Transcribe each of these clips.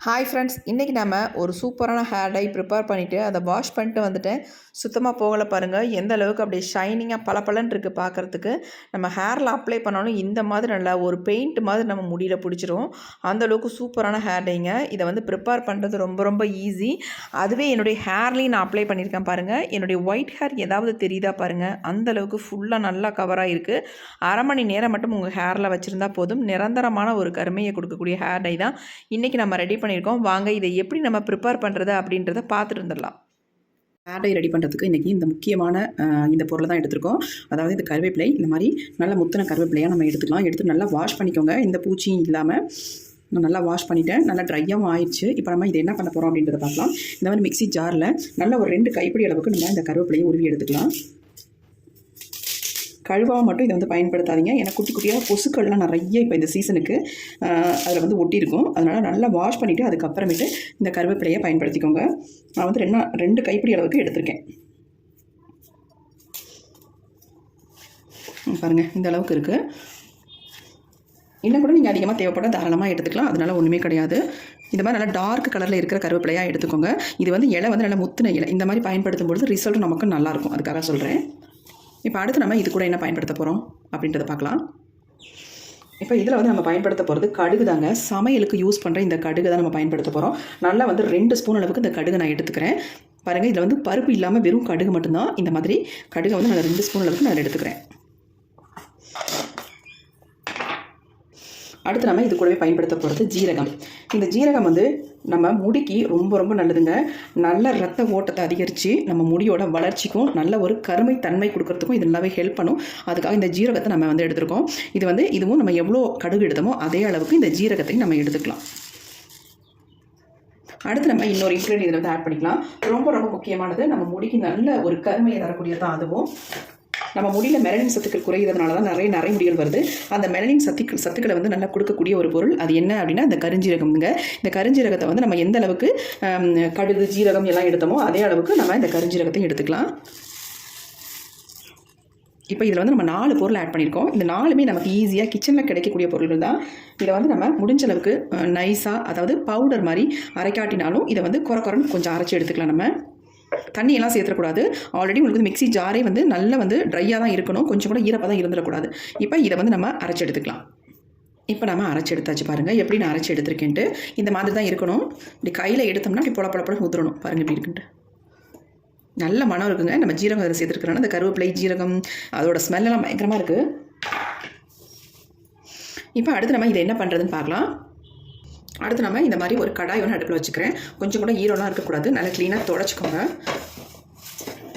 Hi friends இன்றைக்கி நம்ம ஒரு சூப்பரான ஹேர் டை ப்ரிப்பேர் பண்ணிவிட்டு அதை வாஷ் பண்ணிட்டு வந்துட்டேன் சுத்தமாக போகலை பாருங்கள் எந்த அளவுக்கு அப்படியே ஷைனிங்காக பளபளன்னு இருக்குது பார்க்குறதுக்கு. நம்ம ஹேரில் அப்ளை பண்ணாலும் இந்த மாதிரி நல்லா ஒரு பெயிண்ட் மாதிரி நம்ம முடியல பிடிச்சிரும். அந்த அளவுக்கு சூப்பரான ஹேர் டைங்க இதை வந்து ப்ரிப்பேர் பண்ணுறது ரொம்ப ரொம்ப ஈஸி அதுவே என்னுடைய ஹேர்லேயும் நான் அப்ளை பண்ணியிருக்கேன் பாருங்கள் என்னுடைய ஒயிட் ஹேர் ஏதாவது தெரியுதா பாருங்கள் அந்த அளவுக்கு ஃபுல்லாக நல்லா கவராக இருக்குது அரை மணி நேரம் மட்டும் உங்கள் ஹேரில் வச்சுருந்தா போதும். நிரந்தரமான ஒரு கருமையை கொடுக்கக்கூடிய ஹேர் டை தான். இன்றைக்கி நம்ம ரெடி பண்ணி பண்ணியிருக்கோம். வாங்க இதை எப்படி நம்ம ப்ரிப்பேர் பண்ணுறது அப்படின்றத பார்த்துட்டு இருந்துடலாம். ஹேர் ரெடி பண்ணுறதுக்கு இன்றைக்கி இந்த முக்கியமான இந்த பொருளை தான் எடுத்திருக்கோம். அதாவது இந்த கருவேப்பிலை இந்த மாதிரி நல்ல முத்தின கருவேப்பிலையாக நம்ம எடுத்துக்கலாம். எடுத்து நல்லா வாஷ் பண்ணிக்கோங்க. இந்த பூச்சியும் இல்லாமல் நான் நல்லா வாஷ் பண்ணிட்டேன். நல்லா ட்ரையாகவும் ஆயிடுச்சு. இப்போ நம்ம இதை என்ன பண்ண போகிறோம் அப்படின்றத பார்க்கலாம். இந்த மாதிரி மிக்ஸி ஜாரில் நல்ல ஒரு ரெண்டு கைப்பிடி அளவுக்கு நம்ம இந்த கருவேப்பிலையை உருவி எடுத்துக்கலாம். கழுவாக மட்டும் இதை வந்து பயன்படுத்தாதீங்க. ஏன்னா குட்டி குட்டியாக கொசுக்கள்லாம் நிறைய இப்போ இந்த சீசனுக்கு அதில் வந்து ஒட்டியிருக்கும். அதனால் நல்லா வாஷ் பண்ணிவிட்டு அதுக்கப்புறமேட்டு இந்த கருவேப்பிலையை பயன்படுத்திக்கோங்க. நான் வந்து ரெண்டு ரெண்டு கைப்பிடி அளவுக்கு எடுத்திருக்கேன். பாருங்கள் பாருங்க இந்த அளவுக்கு இருக்குது இன்னும் கூட நீங்கள் அதிகமாக தேவைப்பட தாராளமாக எடுத்துக்கலாம். அதனால ஒன்றுமே கிடையாது. இந்த மாதிரி நல்லா டார்க் கலரில் இருக்கிற கருவேப்பிலையாக எடுத்துக்கோங்க. இது வந்து இலை வந்து நல்லா முத்தின இலை. இந்த மாதிரி பயன்படுத்தும் பொழுது ரிசல்ட் நமக்கு நல்லாயிருக்கும் அதுக்காக சொல்கிறேன் இப்போ அடுத்து நம்ம இது கூட என்ன பயன்படுத்த போகிறோம் அப்படின்றத பார்க்கலாம். இப்போ இதில் வந்து நம்ம பயன்படுத்த போகிறது கடுகு தாங்க. சமையலுக்கு யூஸ் பண்ணுற இந்த கடுகு தான் நம்ம பயன்படுத்த போகிறோம் நல்லா வந்து ரெண்டு ஸ்பூன் அளவுக்கு இந்த கடுகு நான் எடுத்துக்கிறேன். பாருங்கள் இதில் வந்து பருப்பு இல்லாமல் வெறும் கடுகு மட்டும்தான். இந்த மாதிரி கடுகை வந்து நான் ரெண்டு ஸ்பூன் அளவுக்கு நான் எடுத்துக்கிறேன். அடுத்து நம்ம இது கூடவே பயன்படுத்த போகிறது ஜீரகம். இந்த ஜீரகம் வந்து நம்ம முடிக்கு ரொம்ப ரொம்ப நல்லதுங்க. நல்ல ரத்த ஓட்டத்தை அதிகரித்து நம்ம முடியோட வளர்ச்சிக்கும் நல்ல ஒரு கருமை தன்மை கொடுக்கறதுக்கும் இது நல்லாவே ஹெல்ப் பண்ணும். அதுக்காக இந்த ஜீரகத்தை நம்ம வந்து எடுத்துருக்கோம். இது வந்து இதுவும் நம்ம எவ்வளோ கடுகு எடுத்தோமோ அதே அளவுக்கு இந்த ஜீரகத்தையும் நம்ம எடுத்துக்கலாம். அடுத்து நம்ம இன்னொரு இன்க்ரீடியன் இதில் வந்து ஆட் பண்ணிக்கலாம். ரொம்ப ரொம்ப முக்கியமானது நம்ம முடிக்கு நல்ல ஒரு கருமையை தரக்கூடியது தான் அதுவும். நம்ம முடியல மெலனின் சத்துக்கள் குறையிறதுனால தான் நிறைய நிறைய முடிகள் வருது. அந்த மெலனின் சத்துக்கள் சத்துக்களை வந்து நல்லா கொடுக்கக்கூடிய ஒரு பொருள் அது என்ன அப்படின்னா இந்த கருஞ்சீரகம்ங்க. இந்த கருஞ்சீரகத்தை வந்து நம்ம எந்த அளவுக்கு கடுகு ஜீரகம் எல்லாம் எடுத்தோமோ அதே அளவுக்கு நம்ம இந்த கருஞ்சீரகத்தையும் எடுத்துக்கலாம். இப்போ இதில் வந்து நம்ம நாலு பொருள் ஆட் பண்ணியிருக்கோம். இந்த நாலுமே நமக்கு ஈஸியாக கிச்சனில் கிடைக்கக்கூடிய பொருள்கள் தான். இதை வந்து நம்ம முடிஞ்ச அளவுக்கு நைஸாக அதாவது பவுடர் மாதிரி அரைக்காட்டினாலும் இதை வந்து குறை குறைன்னு கொஞ்சம் அரைச்சி எடுத்துக்கலாம் நம்ம. தண்ணியெல்லாம் சேர்த்துடக்கூடாது. ஆல்ரெடி உங்களுக்கு வந்து மிக்ஸி ஜாரே வந்து நல்லா வந்து ட்ரையாக தான் இருக்கணும். கொஞ்சம் கூட ஈரப்பாக தான் இருந்துடக்கூடாது. இப்போ இதை வந்து நம்ம அரைச்சி எடுத்துக்கலாம். இப்போ நம்ம அரைச்சி எடுத்தாச்சு பாருங்கள் எப்படி நான் அரைச்சி எடுத்திருக்கேன்ட்டு. இந்த மாதிரி தான் இருக்கணும். இப்படி கையில் எடுத்தோம்னா இப்படி பொல பொல ஊற்றணும் ஊற்றுறணும் பாருங்கள் இப்படி இருக்குன்ட்டு. நல்ல மனம் இருக்குங்க. நம்ம ஜீரகம் அதில் சேர்த்துருக்கிறோன்னா அந்த கருவேப்பிலை ஜீரகம் அதோட ஸ்மெல்லாம் பயங்கரமாக இருக்குது இப்போ அடுத்து நம்ம இதை என்ன பண்ணுறதுன்னு பார்க்கலாம். அடுத்து நம்ம இந்த மாதிரி ஒரு கடாய் ஒன்று அடுப்பில் வச்சுக்கிறேன். கொஞ்சம் கூட ஈரோலாம் இருக்கக்கூடாது. நல்லா க்ளீனாக தொடச்சிக்கோங்க.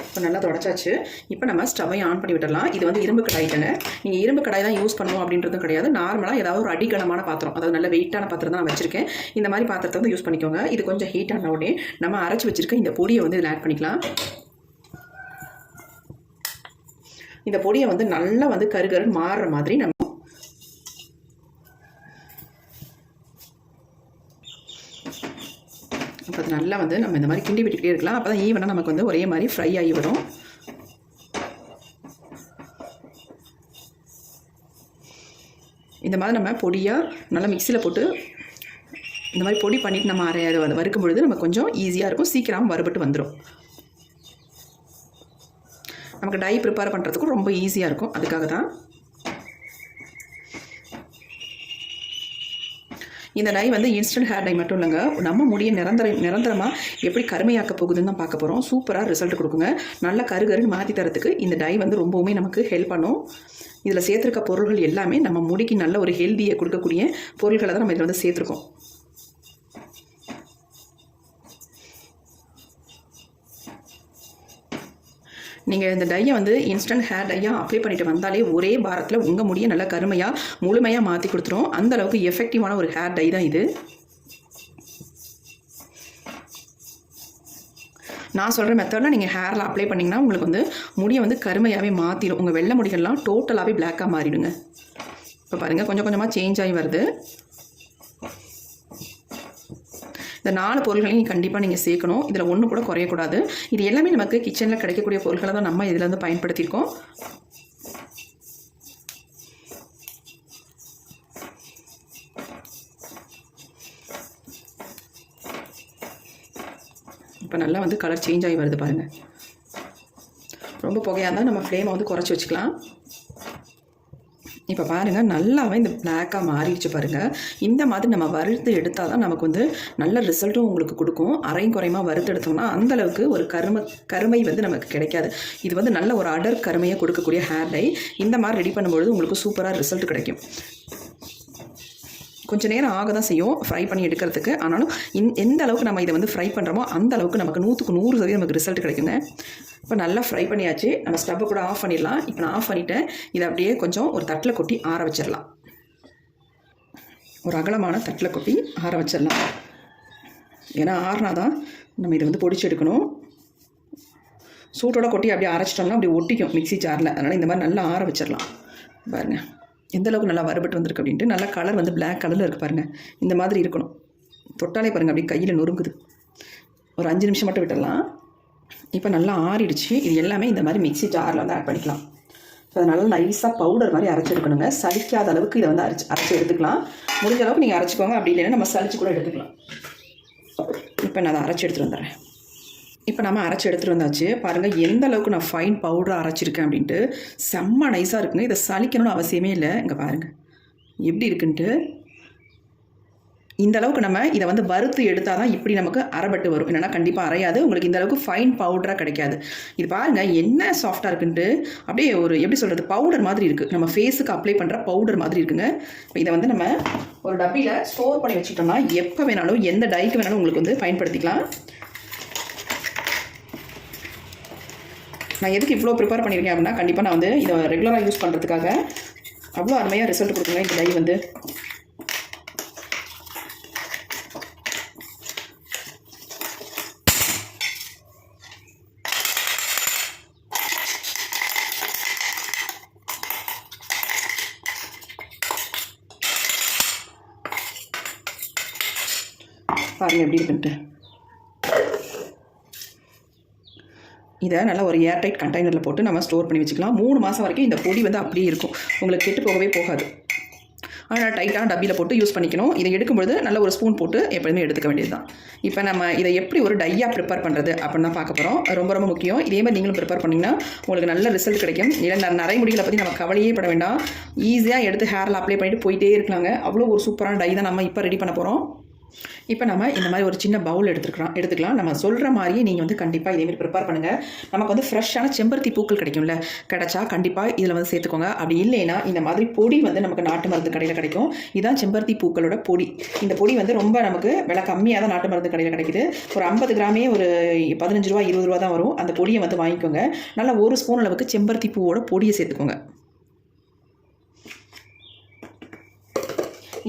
இப்போ நல்லா தொடச்சாச்சு. இப்போ நம்ம ஸ்டவ்வையும் ஆன் பண்ணி விடலாம் இது வந்து இரும்பு கடாய் தானே? நீங்கள் இரும்பு கடாய் தான் யூஸ் பண்ணணும் அப்படின்றதும் கிடையாது. நார்மலாக ஏதாவது ஒரு அடிக்கனமான பாத்திரம் அதாவது நல்ல வெயிட்டான பாத்திரம் தான் நான் வச்சுருக்கேன். இந்த மாதிரி பாத்திரத்தை வந்து யூஸ் பண்ணிக்கோங்க. இது கொஞ்சம் ஹீட் ஆன உடனே நம்ம அரைச்சி வச்சுருக்க இந்த பொடியை வந்து இதில் ஆட் பண்ணிக்கலாம். இந்த பொடியை வந்து நல்லா வந்து கருகருன்னு மாறுற மாதிரி நம்ம நல்லா வந்து நம்ம இந்த மாதிரி கிண்டி விட்டுக்கிட்டே இருக்கலாம். அப்போ தான் ஈவனாக நமக்கு வந்து ஒரே மாதிரி ஃப்ரை ஆகி வரும் இந்த மாதிரி நம்ம பொடியாக நல்லா மிக்சியில் போட்டு இந்த மாதிரி பொடி பண்ணிட்டு நம்ம அரை அதை வறுக்கும் பொழுது நம்ம கொஞ்சம் ஈஸியாக இருக்கும். சீக்கிரம் வறுபட்டு வந்துடும் நமக்கு டை ப்ரிப்பேர் பண்ணுறதுக்கும் ரொம்ப ஈஸியாக இருக்கும். அதுக்காக தான் இந்த டை வந்து இன்ஸ்டன்ட் ஹேர் டை மட்டும் இல்லைங்க. நம்ம முடியை நிரந்தர நிரந்தரமாக எப்படி கருமையாக்க போகுதுன்னு தான் பார்க்க போகிறோம் சூப்பராக ரிசல்ட் கொடுக்குங்க. நல்ல கருகருன்னு மாற்றி தரத்துக்கு இந்த டை வந்து ரொம்பவுமே நமக்கு ஹெல்ப் பண்ணும். இதில் சேர்த்துருக்க பொருள்கள் எல்லாமே நம்ம முடிக்கு நல்ல ஒரு ஹெல்தியை கொடுக்கக்கூடிய பொருள்களை தான் நம்ம இதில் வந்து சேர்த்துருக்கோம். நீங்கள் இந்த டையை வந்து இன்ஸ்டன்ட் ஹேர் டையாக அப்ளை பண்ணிட்டு வந்தாலே ஒரே வாரத்தில் உங்கள் முடியை நல்லா கருமையாக முழுமையாக மாற்றி கொடுத்துரும். அந்த அளவுக்கு எஃபெக்டிவான ஒரு ஹேர் டை தான் இது. நான் சொல்கிற மெத்தடில் நீங்கள் ஹேரில் அப்ளை பண்ணிங்கன்னா உங்களுக்கு வந்து முடியை வந்து கருமையாகவே மாற்றிடும் உங்கள் வெள்ளை முடிகள்லாம் டோட்டலாகவே பிளாக்காக மாறிடுங்க. இப்போ பாருங்கள் கொஞ்சம் கொஞ்சமாக சேஞ்ச் ஆகி வருது. இந்த நாலு பொருள்களையும் கண்டிப்பாக நீங்கள் சேர்க்கணும். இதில் ஒன்று கூட குறையக்கூடாது. இது எல்லாமே நமக்கு கிச்சனில் கிடைக்கக்கூடிய பொருட்களை தான் நம்ம இதில் வந்து பயன்படுத்தியிருக்கோம். இப்போ நல்லா வந்து கலர் சேஞ்ச் ஆகி வருது பாருங்கள் ரொம்ப புகையாக இருந்தால் நம்ம ஃப்ளேமை வந்து குறைச்சி வச்சுக்கலாம். இப்போ பாருங்கள் நல்லாவே இந்த பிளாக்காக மாறிடுச்சு பாருங்கள் இந்த மாதிரி நம்ம வறுத்து எடுத்தால் தான் நமக்கு வந்து நல்ல ரிசல்ட்டும் உங்களுக்கு கொடுக்கும். அரையும் குறையுமா வறுத்து எடுத்தோம்னா அந்த அளவுக்கு ஒரு கரும கருமை வந்து நமக்கு கிடைக்காது. இது வந்து நல்ல ஒரு அடர் கருமையை கொடுக்கக்கூடிய ஹேர் டை இந்த மாதிரி ரெடி பண்ணும்பொழுது உங்களுக்கு சூப்பராக ரிசல்ட் கிடைக்கும். கொஞ்சம் நேரம் ஆக தான் செய்யும் ஃப்ரை பண்ணி எடுக்கிறதுக்கு. ஆனாலும் இந் எந்த அளவுக்கு நம்ம இதை வந்து ஃப்ரை பண்ணுறோமோ அந்த அளவுக்கு நமக்கு நூற்றுக்கு நூறு சதவீதம் நமக்கு ரிசல்ட் கிடைக்குங்க. இப்போ நல்லா ஃப்ரை பண்ணியாச்சு. நம்ம ஸ்டவ்வை கூட ஆஃப் பண்ணிடலாம். இப்போ நான் ஆஃப் பண்ணிவிட்டேன் இதை அப்படியே கொஞ்சம் ஒரு தட்டில் கொட்டி ஆற வச்சிடலாம். ஒரு அகலமான தட்டில் கொட்டி ஆற வச்சிடலாம். ஏன்னா ஆறுனா தான் நம்ம இதை வந்து பொடிச்சு எடுக்கணும். சூட்டோட கொட்டி அப்படியே அரைச்சிட்டோம்னா அப்படியே ஒட்டிக்கும் மிக்ஸி ஜாரில் அதனால் இந்த மாதிரி நல்லா ஆற வச்சிடலாம். பாருங்கள் எந்த அளவுக்கு நல்லா வறுபட்டு வந்திருக்கு அப்படின்ட்டு நல்லா கலர் வந்து பிளாக் கலரில் இருக்குது பாருங்கள் இந்த மாதிரி இருக்கணும். தொட்டாலே பாருங்கள் அப்படி கையில் நொறுங்குது. ஒரு அஞ்சு நிமிஷம் மட்டும் விட்டுடலாம். இப்போ நல்லா ஆறிடுச்சு. இது எல்லாமே இந்த மாதிரி மிக்ஸி ஜாரில் வந்து ஆட் பண்ணிக்கலாம். ஸோ அதனால் நைஸாக பவுடர் மாதிரி அரைச்சி எடுக்கணுங்க. சலிக்காத அளவுக்கு இதை வந்து அரைச்சி அரைச்சி எடுத்துக்கலாம். முடிஞ்ச அளவுக்கு நீங்கள் அரைச்சிக்கோங்க. அப்படி இல்லைன்னா நம்ம சளிச்சு கூட எடுத்துக்கலாம். இப்போ நான் அதை அரைச்சி எடுத்துகிட்டு வந்துடுறேன். இப்போ நம்ம அரைச்சி எடுத்துகிட்டு வந்தாச்சு. பாருங்கள் எந்த அளவுக்கு நான் ஃபைன் பவுடர் அரைச்சிருக்கேன் அப்படின்ட்டு செம்ம நைஸாக இருக்குங்க. இதை சலிக்கணும்னு அவசியமே இல்லை. இங்கே பாருங்கள் எப்படி இருக்குன்ட்டு? இந்த அளவுக்கு நம்ம இதை வந்து வறுத்து எடுத்தால் தான் இப்படி நமக்கு அரைபட்டு வரும். இல்லைன்னா கண்டிப்பாக அரையாது. உங்களுக்கு இந்த அளவுக்கு ஃபைன் பவுடராக கிடைக்காது. இது பாருங்கள் என்ன சாஃப்டாக இருக்குன்ட்டு? அப்படியே ஒரு எப்படி சொல்கிறது பவுடர் மாதிரி இருக்குது நம்ம ஃபேஸுக்கு அப்ளை பண்ணுற பவுடர் மாதிரி இருக்குங்க. இப்போ இதை வந்து நம்ம ஒரு டப்பியில் ஸ்டோர் பண்ணி வச்சுட்டோம்னா எப்போ வேணாலும் எந்த டைக்கு வேணாலும் உங்களுக்கு வந்து பயன்படுத்திக்கலாம். நான் எதுக்கு இவ்வளோ ப்ரிப்பேர் பண்ணியிருக்கேன் அப்படின்னா கண்டிப்பாக நான் வந்து இதை ரெகுலராக யூஸ் பண்ணுறதுக்காக அவ்வளோ அருமையாக ரிசல்ட் கொடுக்குங்க இந்த டை வந்து. பாருங்கள் எப்படி இருக்குன்ட்டு. இதை நல்லா ஒரு ஏர்டைட் கண்டெய்னரில் போட்டு நம்ம ஸ்டோர் பண்ணி வச்சுக்கலாம். மூணு மாதம் வரைக்கும் இந்த பொடி வந்து அப்படியே இருக்கும். உங்களுக்கு கெட்டு போகவே போகாது. ஆனால் டைட்டாக டப்பியில் போட்டு யூஸ் பண்ணிக்கணும். இதை எடுக்கும்பொழுது நல்ல ஒரு ஸ்பூன் போட்டு எப்போதுமே எடுத்துக்க வேண்டியது தான் இப்போ நம்ம இதை எப்படி ஒரு டையாக ப்ரிப்பேர் பண்ணுறது அப்படின்னு தான் பார்க்க போகிறோம் ரொம்ப ரொம்ப முக்கியம். இதே மாதிரி நீங்களும் ப்ரிப்பேர் பண்ணிங்கன்னா உங்களுக்கு நல்ல ரிசல்ட் கிடைக்கும். இல்லை ந- நரைமுடிகளை பற்றி நம்ம கவலையே பட வேண்டாம். ஈஸியாக எடுத்து ஹேரில் அப்ளை பண்ணிட்டு போயிட்டே இருக்கலாங்க. அவ்வளோ ஒரு சூப்பரான டை தான் நம்ம இப்போ ரெடி பண்ண போகிறோம் இப்போ நம்ம இந்த மாதிரி ஒரு சின்ன பவுல் எடுத்துக்கலாம் எடுத்துக்கலாம். நம்ம சொல்கிற மாதிரியே நீங்கள் வந்து கண்டிப்பாக இதேமாரி ப்ரிப்பேர் பண்ணுங்கள் நமக்கு வந்து ஃப்ரெஷ்ஷான செம்பருத்தி பூக்கள் கிடைக்கும்ல. கிடைச்சா கண்டிப்பாக இதில் வந்து சேர்த்துக்கோங்க. அப்படி இல்லைன்னா இந்த மாதிரி பொடி வந்து நமக்கு நாட்டு மருந்து கடையில் கிடைக்கும். இதுதான் செம்பருத்தி பூக்களோட பொடி. இந்த பொடி வந்து ரொம்ப நமக்கு விலை கம்மியாக தான் நாட்டு மருந்து கடையில் கிடைக்குது. ஒரு ஐம்பது கிராமே ஒரு பதினஞ்சு ரூபா இருபது ரூபா தான் வரும். அந்த பொடியை வந்து வாங்கிக்கோங்க. நல்லா ஒரு ஸ்பூன் அளவுக்கு செம்பருத்தி பூவோட பொடியை சேர்த்துக்கோங்க.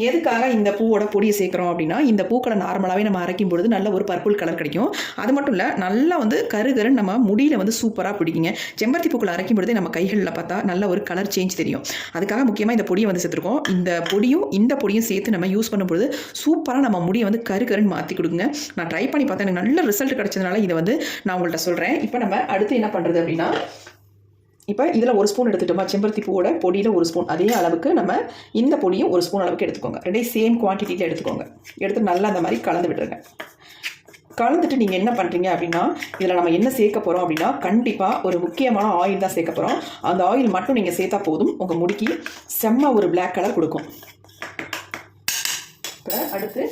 எதுக்காக இந்த பூவோட பொடியை சேர்க்குறோம் அப்படின்னா இந்த பூக்களை நார்மலாகவே நம்ம அரைக்கும் பொழுது நல்ல ஒரு பர்பிள் கலர் கிடைக்கும். அது மட்டும் இல்லை நல்லா வந்து கருகருன்னு நம்ம முடியில் வந்து சூப்பராக பிடிக்குங்க. செம்பருத்தி பூக்களை அரைக்கும் பொழுதே நம்ம கைகளில் பார்த்தா நல்ல ஒரு கலர் சேஞ்ச் தெரியும். அதுக்காக முக்கியமாக இந்த பொடியை வந்து சேர்த்துருக்கோம். இந்த பொடியும் இந்த பொடியும் சேர்த்து நம்ம யூஸ் பண்ணும்பொழுது சூப்பராக நம்ம முடியை வந்து கருகருன்னு மாற்றி கொடுங்க. நான் ட்ரை பண்ணி பார்த்தேன். எனக்கு நல்ல ரிசல்ட் கிடைச்சதுனால இதை வந்து நான் உங்கள்கிட்ட சொல்கிறேன் இப்போ நம்ம அடுத்து என்ன பண்ணுறது அப்படின்னா இப்போ இதில் ஒரு ஸ்பூன் எடுத்துட்டோமா? செம்பருத்தி பூவோட பொடியில் ஒரு ஸ்பூன் அதே அளவுக்கு நம்ம இந்த பொடியும் ஒரு ஸ்பூன் அளவுக்கு எடுத்துக்கோங்க. ரெண்டையும் சேம் குவான்டிட்டியில் எடுத்துக்கோங்க. எடுத்து நல்லா அந்த மாதிரி கலந்து விட்டுருங்க. கலந்துட்டு நீங்கள் என்ன பண்ணுறீங்க அப்படின்னா இதில் நம்ம என்ன சேர்க்க போகிறோம் அப்படின்னா கண்டிப்பாக ஒரு முக்கியமான ஆயில் தான் சேர்க்க போகிறோம் அந்த ஆயில் மட்டும் நீங்கள் சேர்த்தா போதும். உங்கள் முடிக்கு செம்ம ஒரு பிளாக் கலர் கொடுக்கும். இப்போ அடுத்து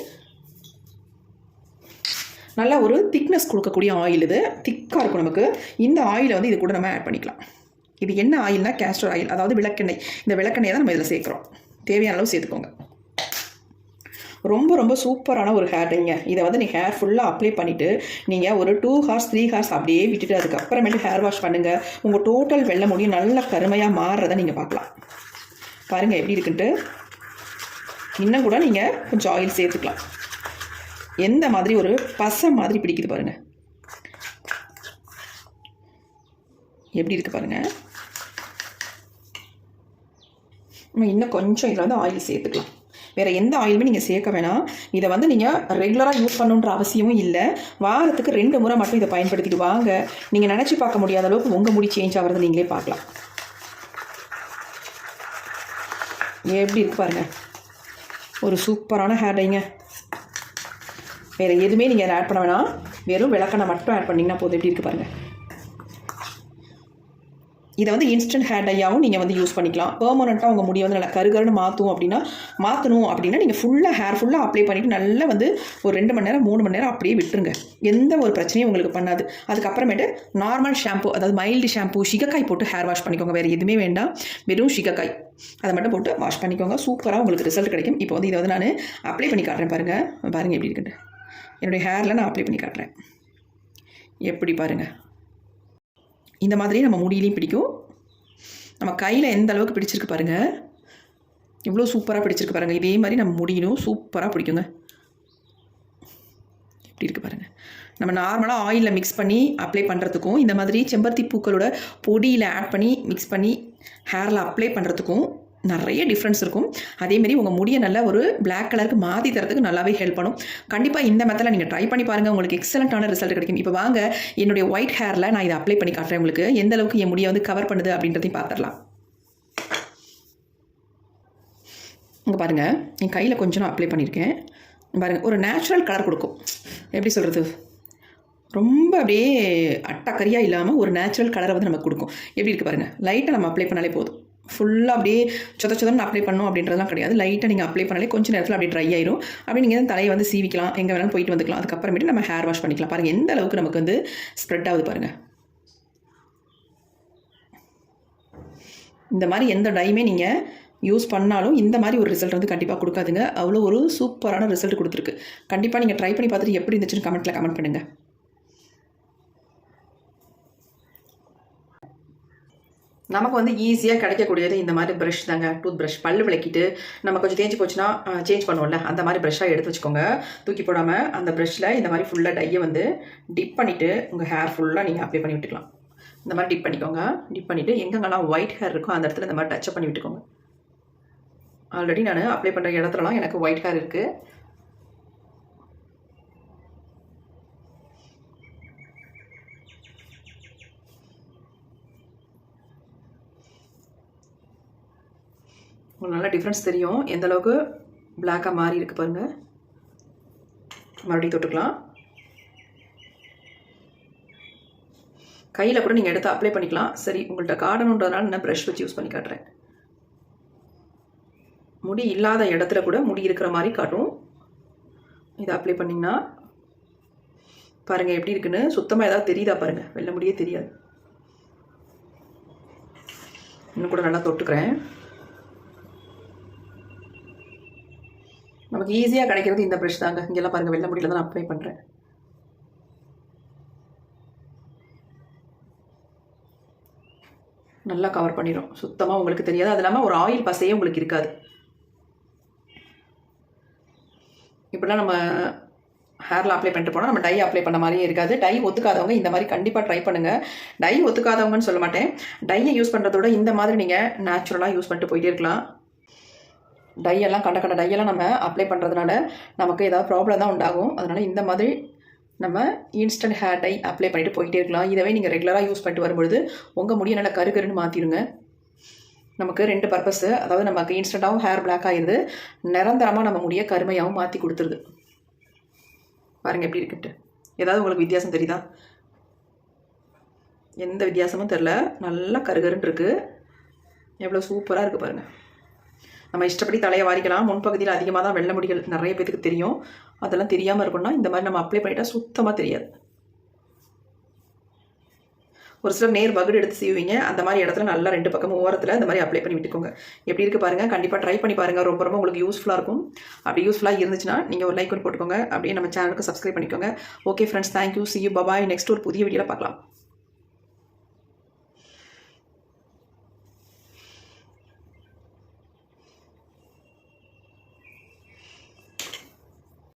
நல்லா ஒரு திக்னஸ் கொடுக்கக்கூடிய ஆயில் இது. திக்காக இருக்கும் நமக்கு. இந்த ஆயிலை வந்து இது கூட நம்ம ஆட் பண்ணிக்கலாம். இது என்ன ஆயில்னா கேஸ்டர் ஆயில் அதாவது விளக்கெண்ணெய். இந்த விளக்கெண்ணெயை தான் நம்ம இதில் சேர்க்குறோம். தேவையான அளவு சேர்த்துக்கோங்க. ரொம்ப ரொம்ப சூப்பரான ஒரு ஹேர் டைங்க இதை வந்து நீங்கள் ஹேர் ஃபுல்லாக அப்ளை பண்ணிவிட்டு நீங்கள் ஒரு டூ ஹார்ஸ் த்ரீ ஹார்ஸ் அப்படியே விட்டுட்டு அதுக்கப்புறமேட்டு ஹேர் வாஷ் பண்ணுங்கள் உங்கள் டோட்டல் வெள்ளை முடியும் நல்ல கருமையாக மாறுறதை நீங்கள் பார்க்கலாம். பாருங்கள் எப்படி இருக்குன்ட்டு. இன்னும் கூட நீங்கள் கொஞ்சம் ஆயில் சேர்த்துக்கலாம். எந்த மாதிரி ஒரு பசை மாதிரி பிடிக்குது பாருங்கள் எப்படி இருக்குது பாருங்கள் நம்ம இன்னும் கொஞ்சம் இதில் வந்து ஆயில் சேர்த்துக்கலாம். வேறு எந்த ஆயிலுமே நீங்கள் சேர்க்க வேணாம். இதை வந்து நீங்கள் ரெகுலராக யூஸ் பண்ணணுன்ற அவசியமும் இல்லை. வாரத்துக்கு ரெண்டு முறை மட்டும் இதை பயன்படுத்திட்டு வாங்க. நீங்கள் நினச்சி பார்க்க முடியாத அளவுக்கு உங்கள் முடி சேஞ்ச் ஆகிறது நீங்களே பார்க்கலாம். எப்படி இருக்கு பாருங்க. ஒரு சூப்பரான ஹேர் டைங்க வேறு எதுவுமே நீங்கள் ஆட் பண்ண வேணாம். வெறும் விளக்கணை மட்டும் ஆட் பண்ணிங்கன்னா போதும். எப்படி இருக்கு பாருங்கள் இதை வந்து இன்ஸ்டன்ட் ஹேர் டையாகவும் நீங்கள் வந்து யூஸ் பண்ணிக்கலாம். பெர்மனண்ட்டாக உங்கள் முடியை வந்து நல்லா கருகருன்னு மாற்றும் அப்படின்னா மாற்றணும் அப்படின்னா நீங்கள் ஃபுல்லாக ஹேர் ஃபுல்லாக அப்ளை பண்ணிவிட்டு நல்லா வந்து ஒரு ரெண்டு மணி நேரம் மூணு மணி நேரம் அப்படியே விட்டுருங்க. எந்த ஒரு பிரச்சனையும் உங்களுக்கு பண்ணாது. அதுக்கப்புறமேட்டு நார்மல் ஷாம்பு அதாவது மைல்டு ஷாம்பு சிகக்காய் போட்டு ஹேர் வாஷ் பண்ணிக்கோங்க. வேறு எதுவுமே வேண்டாம். வெறும் சிகக்காய். அதை மட்டும் போட்டு வாஷ் பண்ணிக்கோங்க. சூப்பராக உங்களுக்கு ரிசல்ட் கிடைக்கும். இப்போ வந்து இதை வந்து நான் அப்ளை பண்ணி காட்டுறேன் பாருங்கள் பாருங்கள் எப்படி இருக்குன்னு என்னுடைய ஹேரில் நான் அப்ளை பண்ணி காட்டுறேன். எப்படி பாருங்கள் இந்த மாதிரி நம்ம முடியிலையும் பிடிக்கும். நம்ம கையில் எந்த அளவுக்கு பிடிச்சிருக்கு பாருங்கள் இவ்வளோ சூப்பராக பிடிச்சிருக்கு பாருங்கள் இதே மாதிரி நம்ம முடியணும். சூப்பராக பிடிக்குங்க. எப்படி இருக்குது பாருங்கள் நம்ம நார்மலாக ஆயிலில் மிக்ஸ் பண்ணி அப்ளை பண்ணுறதுக்கும் இந்த மாதிரி செம்பருத்தி பூக்களோட பொடியில் ஆட் பண்ணி மிக்ஸ் பண்ணி ஹேரில் அப்ளை பண்ணுறதுக்கும் நிறைய டிஃப்ரென்ஸ் இருக்கும். அதேமாரி உங்கள் முடியை நல்லா ஒரு பிளாக் கலருக்கு மாற்றி தரதுக்கு நல்லாவே ஹெல்ப் பண்ணும். கண்டிப்பாக இந்த மெத்தடில் நீங்கள் ட்ரை பண்ணி பாருங்கள் உங்களுக்கு எக்ஸலண்ட்டான ரிசல்ட் கிடைக்கும். இப்போ வாங்க என்னுடைய ஒயிட் ஹேரில் நான் இதை அப்ளை பண்ணி காட்டுறேன் உங்களுக்கு. எந்த அளவுக்கு என் முடியை வந்து கவர் பண்ணுது அப்படின்றதையும் பார்த்துடலாம் இங்கே பாருங்கள் என் கையில் கொஞ்சம் நான் அப்ளை பண்ணியிருக்கேன் பாருங்கள் ஒரு நேச்சுரல் கலர் கொடுக்கும். எப்படி சொல்கிறது ரொம்ப அப்படியே அட்டக்கரியாக இல்லாமல் ஒரு நேச்சுரல் கலரை வந்து நமக்கு கொடுக்கும். எப்படி இருக்குது பாருங்கள் லைட்டாக நம்ம அப்ளை பண்ணாலே போதும். ஃபுல்லாக அப்படியே சொத சொதன்னு அப்ளை பண்ணும் அப்படின்றதுலாம் கிடையாது. லைட்டாக நீங்கள் அப்ளை பண்ணாலே கொஞ்சம் நேரத்தில் அப்படியே ட்ரை ஆயிரும். அப்படி நீங்கள் தலையை வந்து சீவிக்கலாம் எங்கே வேணாலும் போயிட்டு வந்துக்கலாம். அதுக்கப்புறமேட்டு நம்ம ஹேர் வாஷ் பண்ணிக்கலாம். பாருங்கள் எந்த அளவுக்கு நமக்கு வந்து ஸ்ப்ரெட் ஆகுது பாருங்கள் இந்த மாதிரி எந்த டைமே நீங்கள் யூஸ் பண்ணாலும் இந்த மாதிரி ஒரு ரிசல்ட் வந்து கண்டிப்பாக கொடுக்காதுங்க. அவ்வளோ ஒரு சூப்பரான ரிசல்ட் கொடுத்துருக்கு. கண்டிப்பாக நீங்கள் ட்ரை பண்ணி பார்த்துட்டு எப்படி இருந்துச்சுன்னு கமெண்ட்டில் கமெண்ட் பண்ணுங்கள் நமக்கு வந்து ஈஸியாக கிடைக்கக்கூடியது இந்த மாதிரி ப்ரஷ் தாங்க. டூத் ப்ரஷ் பல் விளக்கிட்டு நம்ம கொஞ்சம் தேஞ்சு போச்சுன்னா சேஞ்ச் பண்ணுவோம்ல. அந்த மாதிரி ப்ரஷ்ஷாக எடுத்து வச்சுக்கோங்க. தூக்கி போடாமல் அந்த ப்ரஷ்ஷில் இந்த மாதிரி ஃபுல்லாக டையை வந்து டிப் பண்ணிவிட்டு உங்கள் ஹேர் ஃபுல்லாக நீங்கள் அப்ளை பண்ணி விட்டுக்கலாம். இந்த மாதிரி டிப் பண்ணிக்கோங்க. டிப் பண்ணிவிட்டு எங்கெங்கெல்லாம் ஒயிட் ஹேர் இருக்கோ அந்த இடத்துல இந்த மாதிரி டச்சப் பண்ணி விட்டுக்கோங்க. ஆல்ரெடி நான் அப்ளை பண்ணுற இடத்துலலாம் எனக்கு ஒயிட் ஹேர் இருக்குது உங்களுக்கு நல்லா டிஃப்ரென்ஸ் தெரியும். எந்த அளவுக்கு பிளாக்காக மாறி இருக்கு பாருங்கள் மறுபடியும் தொட்டுக்கலாம். கையில் கூட நீங்கள் எடுத்து அப்ளை பண்ணிக்கலாம். சரி உங்கள்கிட்ட கார்டனுன்றதுனால நான் ப்ரஷ் வச்சு யூஸ் பண்ணி காட்டுறேன். முடி இல்லாத இடத்துல கூட முடி இருக்கிற மாதிரி காட்டும். இதை அப்ளை பண்ணிங்கன்னா பாருங்கள் எப்படி இருக்குன்னு. சுத்தமாக ஏதாவது தெரியுதா பாருங்கள் வெள்ள முடியே தெரியாது. இன்னும் கூட நல்லா தொட்டுக்கிறேன். நமக்கு ஈஸியாக கிடைக்கிறது இந்த ப்ரஷ் தாங்க. இங்கெல்லாம் பாருங்கள் வெள்ள முடியல தான் நான் அப்ளை பண்ணுறேன் நல்லா கவர் பண்ணிடும் சுத்தமாக உங்களுக்கு தெரியாது. அது இல்லாமல் ஒரு ஆயில் பசையே உங்களுக்கு இருக்காது. இப்படிலாம் நம்ம ஹேரில் அப்ளை பண்ணிட்டு போனால் நம்ம டை அப்ளை பண்ண மாதிரியே இருக்காது. டை ஒத்துக்காதவங்க இந்த மாதிரி கண்டிப்பாக ட்ரை பண்ணுங்கள் டை ஒத்துக்காதவங்கன்னு சொல்ல மாட்டேன். டையை யூஸ் பண்ணுறதோட இந்த மாதிரி நீங்கள் நேச்சுரலாக யூஸ் பண்ணிட்டு போயிட்டே இருக்கலாம். டையெல்லாம் கண்ட கண்ட டையெல்லாம் நம்ம அப்ளை பண்ணுறதுனால நமக்கு ஏதாவது ப்ராப்ளம் தான் உண்டாகும். அதனால் இந்த மாதிரி நம்ம இன்ஸ்டன்ட் ஹேர் டை அப்ளை பண்ணிட்டு போயிட்டே இருக்கலாம். இதவே நீங்கள் ரெகுலராக யூஸ் பண்ணிட்டு வரும்பொழுது உங்கள் முடியை நல்லா கருகருன்னு மாற்றிடுங்க நமக்கு ரெண்டு பர்பஸ் அதாவது நமக்கு இன்ஸ்டண்ட்டாகவும் ஹேர் பிளாக் ஆகிடுது நிரந்தரமாக நம்ம முடியை கருமையாகவும் மாற்றி கொடுத்துருது. பாருங்கள் எப்படி இருக்குன்ட்டு. ஏதாவது உங்களுக்கு வித்தியாசம் தெரியுதா? எந்த வித்தியாசமும் தெரில நல்லா கருகருன்னு இருக்குது எவ்வளோ சூப்பராக இருக்குது பாருங்கள் நம்ம இஷ்டப்படி தலையை வாரிக்கலாம். முன்பகுதியில் அதிகமாக தான் வெள்ளை முடிகள் நிறைய பேத்துக்கு தெரியும். அதெல்லாம் தெரியாமல் இருக்கும்னா இந்த மாதிரி நம்ம அப்ளை பண்ணிட்டால் சுத்தமாக தெரியாது. ஒரு சிலர் நேர் பகுடு எடுத்து செய்வீங்க. அந்த மாதிரி இடத்துல நல்லா ரெண்டு பக்கமும் ஓரத்தில் இந்த மாதிரி அப்ளை பண்ணி விட்டுக்கோங்க. எப்படி இருக்குது பாருங்கள் கண்டிப்பாக ட்ரை பண்ணி பாருங்கள் ரொம்ப ரொம்ப உங்களுக்கு யூஸ்ஃபுல்லாக இருக்கும். அப்படி யூஸ்ஃபுல்லாக இருந்துச்சுன்னா நீங்கள் ஒரு லைக் ஒன்று போட்டுக்கோங்க. அப்படியே நம்ம சேனலுக்கு சப்ஸ்கிரைப் பண்ணிக்கோங்க. Okay friends thank you see you bye bye next ஒரு புதிய வீடியோவில் பார்க்கலாம்.